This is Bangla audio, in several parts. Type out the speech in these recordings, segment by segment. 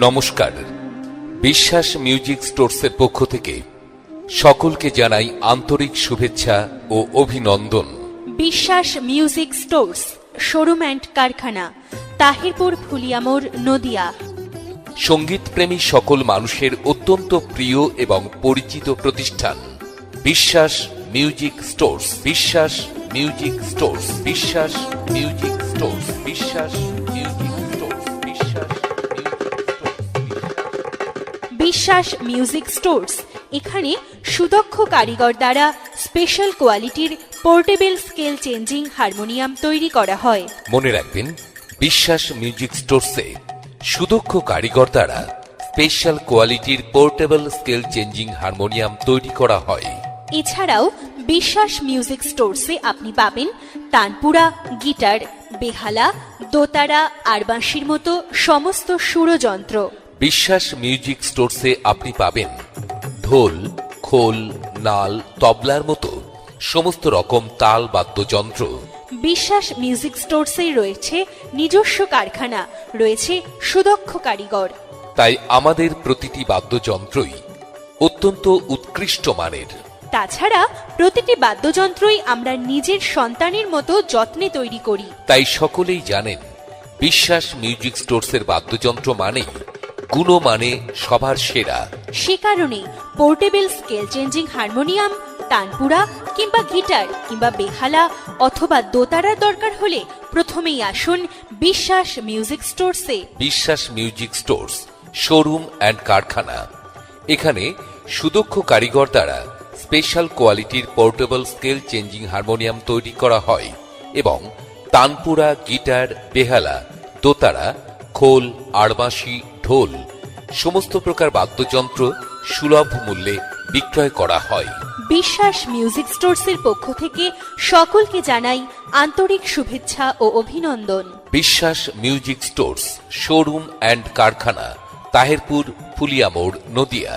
নমস্কার। বিশ্বাস মিউজিক স্টোরসের পক্ষ থেকে সকলকে জানাই আন্তরিক শুভেচ্ছা ও অভিনন্দন। বিশ্বাস মিউজিক স্টোর্স শোরুম অ্যান্ড কারখানা তাহিরপুর ফুলিয়ামোর নদিয়া। সঙ্গীতপ্রেমী সকল মানুষের অত্যন্ত প্রিয় এবং পরিচিত প্রতিষ্ঠান। Biswas music stores Biswas music stores Biswas music stores Biswas music Biswas music stores এখানে সুদক্ষ কারিগর দ্বারা স্পেশাল কোয়ালিটির পোর্টেবল স্কেল চেঞ্জিং হারমোনিয়াম তৈরি করা হয়। মনে রাখবেন বিশ্বাস মিউজিক স্টোরসে সুদক্ষ কারিগর দ্বারা স্পেশাল কোয়ালিটির পোর্টেবল স্কেল চেঞ্জিং হারমোনিয়াম তৈরি করা হয়। এছাড়াও বিশ্বাস মিউজিক স্টোরসে আপনি পাবেন তানপুরা গিটার বেহালা দোতারা আর বাঁশির মতো সমস্ত সুরযন্ত্র। বিশ্বাস মিউজিক স্টোরসে আপনি পাবেন ঢোল খোল নাল তবলার মতো সমস্ত রকম তাল বাদ্যযন্ত্র। বিশ্বাস মিউজিক স্টোরসে রয়েছে নিজস্ব কারখানা রয়েছে সুদক্ষ কারিগর। তাই আমাদের প্রতিটি বাদ্যযন্ত্রই অত্যন্ত উৎকৃষ্ট মানের। তাছাড়া প্রতিটি বাদ্যযন্ত্রই আমরা নিজের সন্তানের মতো যত্নে তৈরি করি। তাই সকলেই জানেন বিশ্বাস মিউজিক স্টোরসের বাদ্যযন্ত্র মানেই গুণমানে সবার সেরা। সে কারণে portable scale changing harmonium tanpura কিংবা গিটার কিংবা বেহালা অথবা দোতারার দরকার হলে প্রথমেই আসুন বিশ্বাস মিউজিক স্টোরসে। বিশ্বাস মিউজিক স্টোরস শোরুম অ্যান্ড কারখানা। এখানে সুদক্ষ কারিগর দ্বারা স্পেশাল কোয়ালিটির পোর্টেবল স্কেল চেঞ্জিং হারমোনিয়াম তৈরি করা হয় এবং তানপুরা গিটার বেহালা দোতারা খোল আড়বাঁশি ঢোল সমস্ত প্রকার বাদ্যযন্ত্র সুলভ মূল্যে বিক্রয় করা হয়। বিশ্বাস মিউজিক স্টোরসের পক্ষ থেকে সকলকে জানাই আন্তরিক শুভেচ্ছা ও অভিনন্দন। বিশ্বাস মিউজিক স্টোরস শোরুম অ্যান্ড কারখানা তাহেরপুর ফুলিয়ামোড় নদিয়া।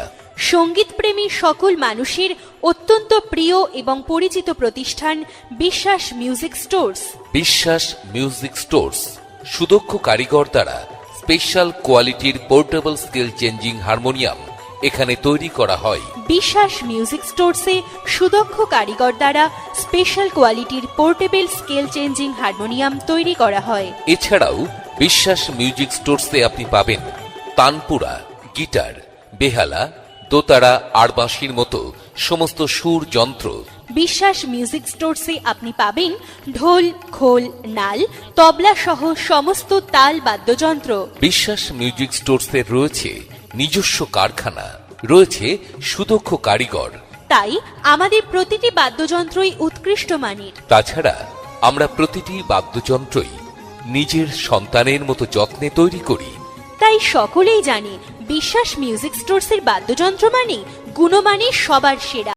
সংগীত প্রেমী সকল মানুষের অত্যন্ত প্রিয় এবং পরিচিত প্রতিষ্ঠান Biswas music stores. Biswas music stores সুদক্ষ কারিগর দ্বারা স্পেশাল কোয়ালিটির পোর্টেবল স্কেল চেঞ্জিং হারমোনিয়াম এখানে তৈরি করা হয়। বিশ্বাস মিউজিক স্টোরসে সুদক্ষ কারিগর দ্বারা স্পেশাল কোয়ালিটির পোর্টেবল স্কেল চেঞ্জিং হারমোনিয়াম তৈরি করা হয়। এছাড়াও বিশ্বাস মিউজিক স্টোরসে আপনি পাবেন তানপুরা গিটার বেহালা দোতারা আর বাঁশির মতো সমস্ত সুর যন্ত্র বিশ্বাস মিউজিক স্টোরসে আপনি পাবেন ঢোল খোল নাল তবলা সহ সমস্ত তাল বাদ্যযন্ত্র। বিশ্বাস মিউজিক স্টোরসের রয়েছে নিজস্ব কারখানা রয়েছে সুদক্ষ কারিগর। তাই আমাদের প্রতিটি বাদ্যযন্ত্রই উৎকৃষ্ট মানের। তাছাড়া আমরা প্রতিটি বাদ্যযন্ত্রই নিজের সন্তানের মতো যত্নে তৈরি করি। তাই সকলেই জানে বিশ্বাস মিউজিক স্টোরসের বাদ্যযন্ত্র মানে গুণমানে সবার সেরা।